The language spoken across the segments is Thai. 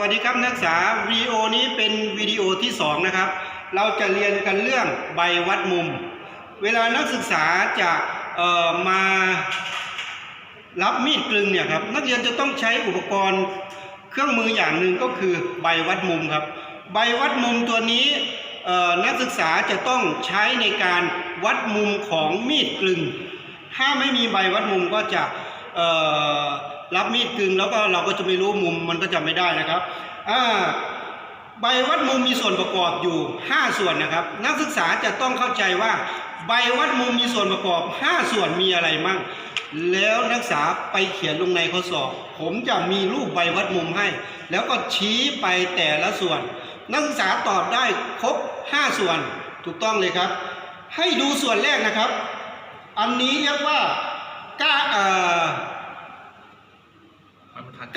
วัสดีครับนักศึกษาวิดีโอนี้เป็นวิดีโอที่สองนะครับ เราจะเรียนกันเรื่องใบวัดมุม เวลานักศึกษาจะเอ่อมารับมีดกลึงเนี่ยครับนักเรียนจะต้องใช้อุปกรณ์เครื่องมืออย่างหนึ่งก็คือใบวัดมุมครับ ใบวัดมุมตัวนี้นักศึกษาจะต้องใช้ในการวัดมุมของมีดกลึง ถ้าไม่มีใบวัดมุมก็จะ รับมีดกึงแล้วก็เราก็จะไม่รู้มุมมันก็จะไม่ได้นะครับใบวัดมุมมีส่วนประกอบอยู่ 5 ส่วนนะครับ นักศึกษาจะต้องเข้าใจว่าใบวัดมุมมีส่วนประกอบ 5 ส่วนมีอะไรมั่งแล้วนักศึกษาไปเขียนลงในข้อสอบ ผมจะมีรูปใบวัดมุมให้ แล้วก็ชี้ไปแต่ละส่วน นักศึกษาตอบได้ครบ 5 ส่วนถูกต้องเลยครับ ให้ดูส่วนแรกนะครับ อันนี้เรียกว่าก้าเอ่อ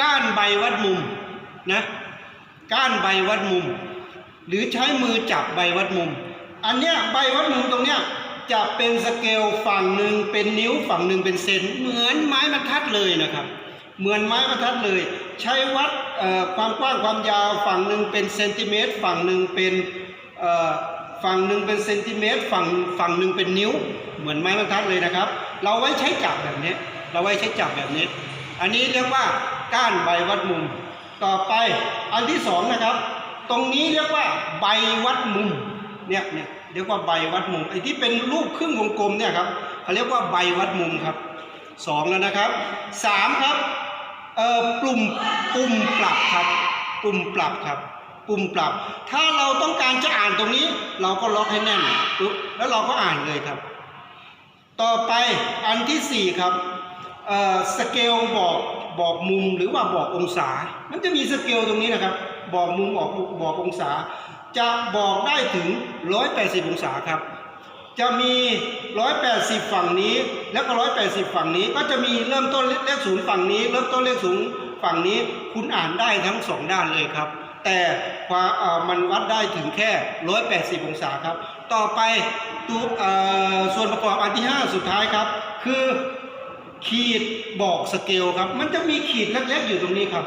ก้านใบวัดมุมนะก้านใบวัดมุม หรือใช้มือจับใบวัดมุม อันเนี้ยใบวัดมุมตรงเนี้ยจะเป็นสเกลฝั่งหนึ่งเป็นนิ้วฝั่งหนึ่งเป็นเซนเหมือนไม้บรรทัดเลยนะครับ เหมือนไม้บรรทัดเลย ใช้วัดความกว้างความยาวฝั่งหนึ่งเป็นเซนติเมตรฝั่งหนึ่งเป็นฝั่งหนึ่งเป็นเซนติเมตรฝั่งฝั่งหนึ่งเป็นนิ้ว เหมือนไม้บรรทัดเลยนะครับ เราไว้ใช้จับแบบนี้ เราไว้ใช้จับแบบนี้ อันนี้เรียกว่า ก้านใบวัดมุม ต่อไปอันที่สองนะครับ ตรงนี้เรียกว่าใบวัดมุมเนี่ยเนี่ยเรียกว่าใบวัดมุมไอ้ที่เป็นรูปครึ่งวงกลมเนี่ยครับเขาเรียกว่าใบวัดมุมครับสองแล้วนะครับสามครับเอ่อปุ่มปุ่มปรับครับ ปุ่มปรับครับปุ่มปรับ ถ้าเราต้องการจะอ่านตรงนี้ เราก็ล็อกให้แน่นปุ๊บแล้วเราก็อ่านเลยครับ ต่อไปอันที่สี่ครับ สเกลบอกบอกมุมหรือว่าบอกองศา มันจะมีสเกลตรงนี้นะครับ บอกมุมบอกบอกองศา จะบอกได้ถึง 180 องศาครับ จะมี 180 ฝั่งนี้ แล้วก็ 180 ฝั่งนี้ ก็จะมีเริ่มต้นเลขศูนย์ฝั่งนี้ เริ่มต้นเลขศูนย์ฝั่งนี้ คุณอ่านได้ทั้งสองด้านเลยครับ แต่ความมันวัดได้ถึงแค่ 180 องศาครับ ต่อไปตัวส่วนประกอบอันที่ 5 สุดท้ายครับ คือ ขีดบอกสเกลครับ มันจะมีขีดเล็กๆอยู่ตรงนี้ครับ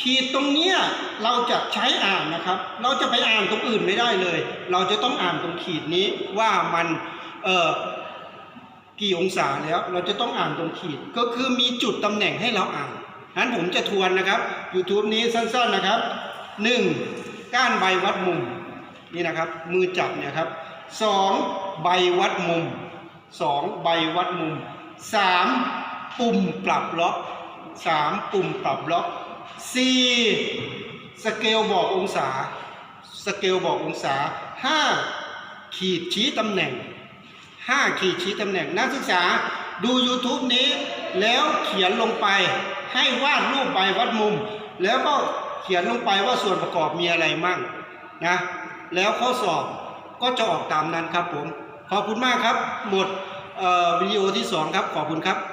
ขีดตรงเนี้ยเราจะใช้อ่านนะครับ เราจะไปอ่านตรงอื่นไม่ได้เลย เราจะต้องอ่านตรงขีดนี้ว่ามันเอ่อกี่องศาแล้ว เราจะต้องอ่านตรงขีด ก็คือมีจุดตำแหน่งให้เราอ่านนั้นผมจะทวนนะครับ YouTube นี้สั้นๆนะครับ 1. ก้านใบวัดมุมนี่นะครับ มือจับเนี่ยครับ 2. ใบวัดมุม 2. ใบวัดมุม 3. ปุ่มปรับล็อก 3. ปุ่มปรับล็อก 4. สเกลบอกองศา สเกลบอกองศา 5. ขีดชี้ตำแหน่ง 5 ขีดชี้ตำแหน่งนักศึกษาดู YouTube นี้แล้วเขียนลงไปให้วาดรูปใบวัดมุม แล้วก็เขียนลงไปว่าส่วนประกอบมีอะไรมั่งนะแล้วข้อสอบก็จะออกตามนั้นครับผม ขอบคุณมากครับ หมด วิดีโอที่ 2 ครับ ขอบคุณครับ